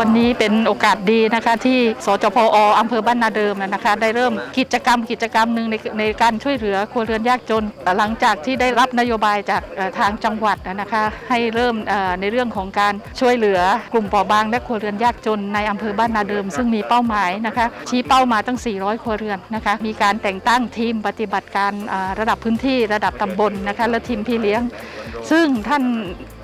วันนี้เป็นโอกาสดีนะคะที่สจพออำเภอบ้านนาเดิมนะคะได้เริ่มกิจกรรมกิจกรรมหนึ่งในในการช่วยเหลือครัวเรือนยากจน หลังจากที่ได้รับนโยบายจากทางจังหวัดนะคะให้เริ่มในเรื่องของการช่วยเหลือกลุ่มเปราะบางและครัวเรือนยากจนในอำเภอบ้านนาเดิม ซึ่งมีเป้าหมายนะคะชี้เป้ามาตั้ง 400 ครัวเรือนนะคะมีการแต่งตั้งทีมปฏิบัติการระดับพื้นที่ระดับตำบลนะคะและทีมพี่เลี้ยง ซึ่งท่าน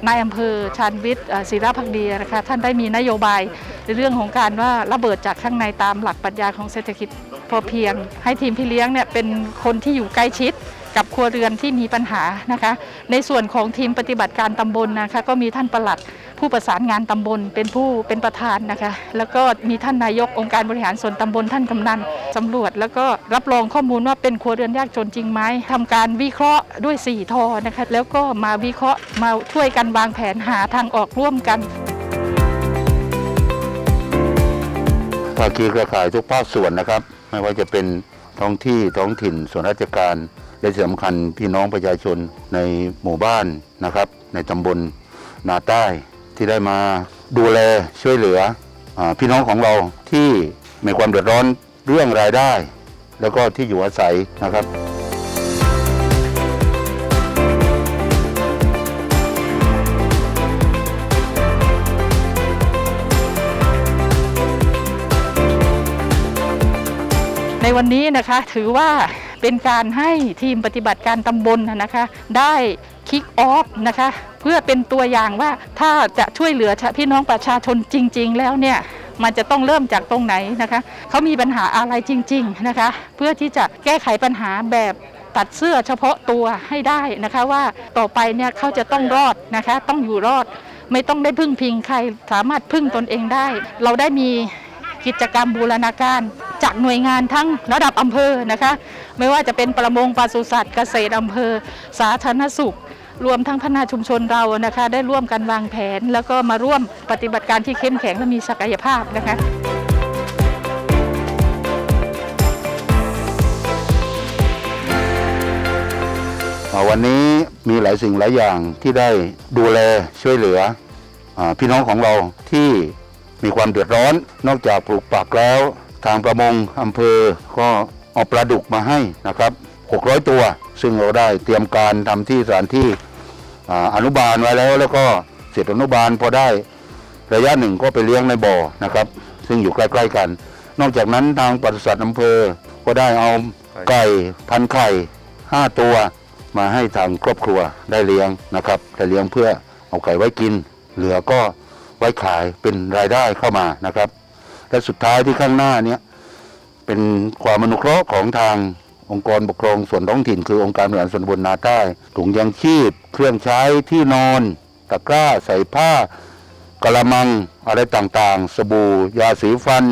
นายอำเภอชาญวิทย์ศิราพักดีนะคะท่านได้มีนโยบายในเรื่องของการว่าระเบิดจากข้างในตามหลักปรัชญาของเศรษฐกิจพอเพียง ให้ทีมพี่เลี้ยงเนี่ยเป็นคนที่อยู่ใกล้ชิดกับครัวเรือนที่มีปัญหานะคะ ในส่วนของทีมปฏิบัติการตำบลนะคะก็มีท่านประหลัด ผู้ประสานงานตำบลเป็นผู้เป็นประธานนะคะ แล้วก็มีท่านนายกองค์การบริหารส่วนตำบลท่านกำนันสำรวจ แล้วก็รับรองข้อมูลว่าเป็นครัวเรือนยากจนจริงไหมทำการวิเคราะห์ด้วย4ทอนะคะแล้วก็มาวิเคราะห์มาช่วยกันวางแผนหาทางออกร่วมกันภาคีเครือข่ายทุกภาคส่วนนะครับ ไม่ว่าจะเป็นท้องที่ท้องถิ่นส่วนราชการและที่สำคัญพี่น้องประชาชนในหมู่บ้านนะครับ ในตำบลนาใต้ ที่ได้มาดูแลช่วยเหลืออพี่น้องของเราที่มีความเดือดร้อนเรื่องรายได้ แล้วก็ที่อยู่อาศัยนะครับในวันนี้นะคะถือว่า เป็นการให้ทีมปฏิบัติการตำบลนะนะคะ ได้คิกออฟนะคะเพื่อเป็นตัวอย่างว่าถ้าจะช่วยเหลือพี่น้องประชาชนจริง ๆ แล้วเนี่ยมันจะต้องเริ่มจากตรงไหนนะคะเขามีปัญหาอะไรจริง ๆนะคะ เพื่อที่จะแก้ไขปัญหาแบบตัดเสื้อเฉพาะตัวให้ได้นะคะว่าต่อไปเนี่ยเขาจะต้องรอดนะคะ ต้องอยู่รอดไม่ต้องได้พึ่งพิงใคร สามารถพึ่งตนเองได้ เราได้มีกิจกรรมบูรณาการ จากหน่วยงานทั้งระดับอำเภอนะคะ ไม่ว่าจะเป็นประมงปศุสัตว์เกษตรอำเภอ สาธารณสุข รวมทั้งพัฒนาชุมชนเรานะคะ ได้ร่วมกันวางแผน แล้วก็มาร่วมปฏิบัติการที่เข้มแข็งและมีศักยภาพนะคะวันนี้มีหลายสิ่งหลายอย่างที่ได้ดูแลช่วยเหลืออพี่น้องของเราที่มีความเดือดร้อนนอกจากปลูกปักแล้ว ทางประมงอำเภอก็เอาปลาดุกมาให้นะครับ 600 ตัว ซึ่งเราได้เตรียมการทำที่สถานที่อ่าอนุบาลไว้แล้ว แล้วก็เสร็จอนุบาลพอได้ระยะหนึ่งก็ไปเลี้ยงในบ่อนะครับ ซึ่งอยู่ใกล้ๆกัน นอกจากนั้นทางปศุสัตว์อำเภอก็ได้เอาไก่พันไข่5ตัว มาให้ทางครอบครัวได้เลี้ยงนะครับได้เลี้ยงเพื่อเอาไก่ไว้กิน เหลือก็ไว้ขายเป็นรายได้เข้ามานะครับ และสุดท้ายที่ข้างหน้าเนี้ยเป็นความอนุเคราะห์ของทางองค์กรปกครองส่วนท้องถิ่น คือองค์การบริหารส่วนบลนาใต้ถุงยางชีพ เครื่องใช้ที่นอน ตะกร้า ใส่ผ้ากระมังอะไรต่างๆ สบู่ ยาสีฟัน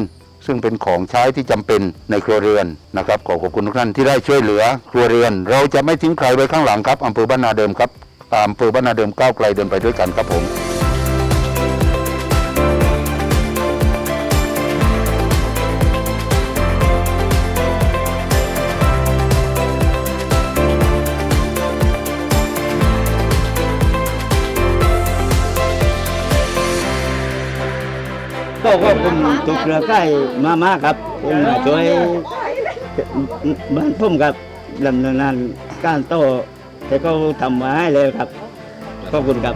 ซึ่งเป็นของใช้ที่จำเป็นในครัวเรือนนะครับขอขอบคุณทุกท่านที่ได้ช่วยเหลือครัวเรือน เราจะไม่ทิ้งใครไว้ข้างหลังครับอำเภอบ้านนาเดิมครับอำเภอบ้านนาเดิมก้าวไกลเดินไปด้วยกันครับผม ก็ก็ผมถูกเครือข่ายมามากครับผมมาช่วยบ้านผมครับดำเนินงานการโต้แต่ก็ทำมาให้เลยครับขอบคุณครับ